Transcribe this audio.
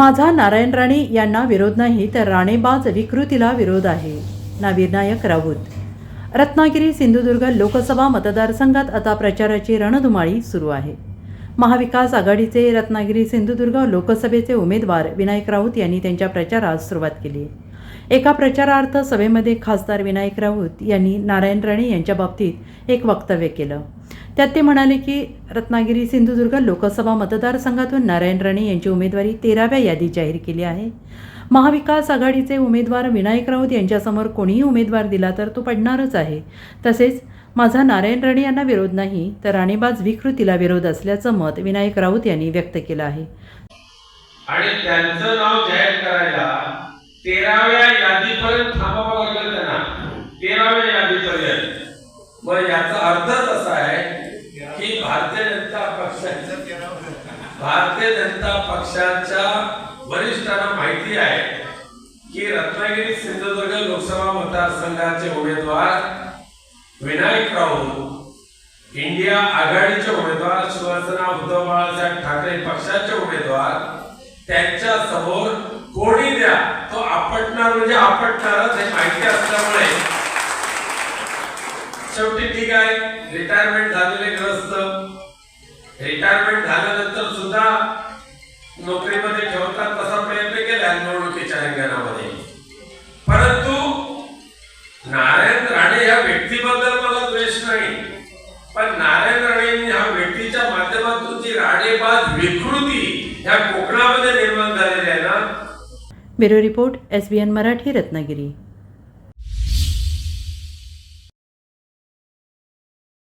माझा नारायण राणे यांना विरोध नाही तर राणेबाज विकृतीला विरोध आहे. ना विनायक राऊत. रत्नागिरी सिंधुदुर्ग लोकसभा मतदारसंघात आता प्रचाराची रणधुमाळी सुरू आहे. महाविकास आघाडीचे रत्नागिरी सिंधुदुर्ग लोकसभेचे उमेदवार विनायक राऊत यांनी त्यांच्या प्रचारास सुरुवात केली एका प्रचारार्थ सभेमध्ये खासदार विनायक राऊत यांनी नारायण राणे यांच्या बाबतीत एक वक्तव्य केलं. त्यात ते म्हणाले की रत्नागिरी सिंधुदुर्ग लोकसभा मतदारसंघातून नारायण राणे यांची उमेदवारी तेराव्या यादीत जाहीर केली आहे. महाविकास आघाडीचे उमेदवार विनायक राऊत यांच्यासमोर कोणीही उमेदवार दिला तर तो पडणारच आहे. तसेच माझा नारायण राणे यांना विरोध नाही तर राणेबाज विकृतीला विरोध असल्याचं मत विनायक राऊत यांनी व्यक्त केलं आहे. आणि त्यांचं नाव जाहीर करायला तेरा तेराव्या यादीपर्यंत मग याचा अर्थच असा आहे की भारतीय जनता पक्षाच्या भारतीय जनता पक्षाच्या वरिष्ठांना माहिती आहे की रत्नागिरी सिंधुदुर्ग लोकसभा मतदारसंघाचे उमेदवार विनायक राऊत इंडिया आघाडीचे उमेदवार शिवसेना उद्धव बाळासाहेब ठाकरे पक्षाचे उमेदवार त्यांच्यासमोर कोणी द्या तो आपटणार म्हणजे आपटणारच हे माहिती असल्यामुळे ठीक आहे. रिटायरमेंट झालेले ग्रस्त. रिटायरमेंट झाल्यानंतर सुद्धा नोकरीमध्ये ठेवतात तसा प्रयत्न केला निवडणुकीच्या रिंगणामध्ये परंतु नारायण राणे या व्यक्तीबद्दल मला द्वेष नाही. पण नारायण राणे ह्या व्यक्तीच्या माध्यमातून जी राणेबाज विकृती ह्या कोकणामध्ये निर्माण झालेली आहे ना bureau report S B N Marathi Ratnagiri.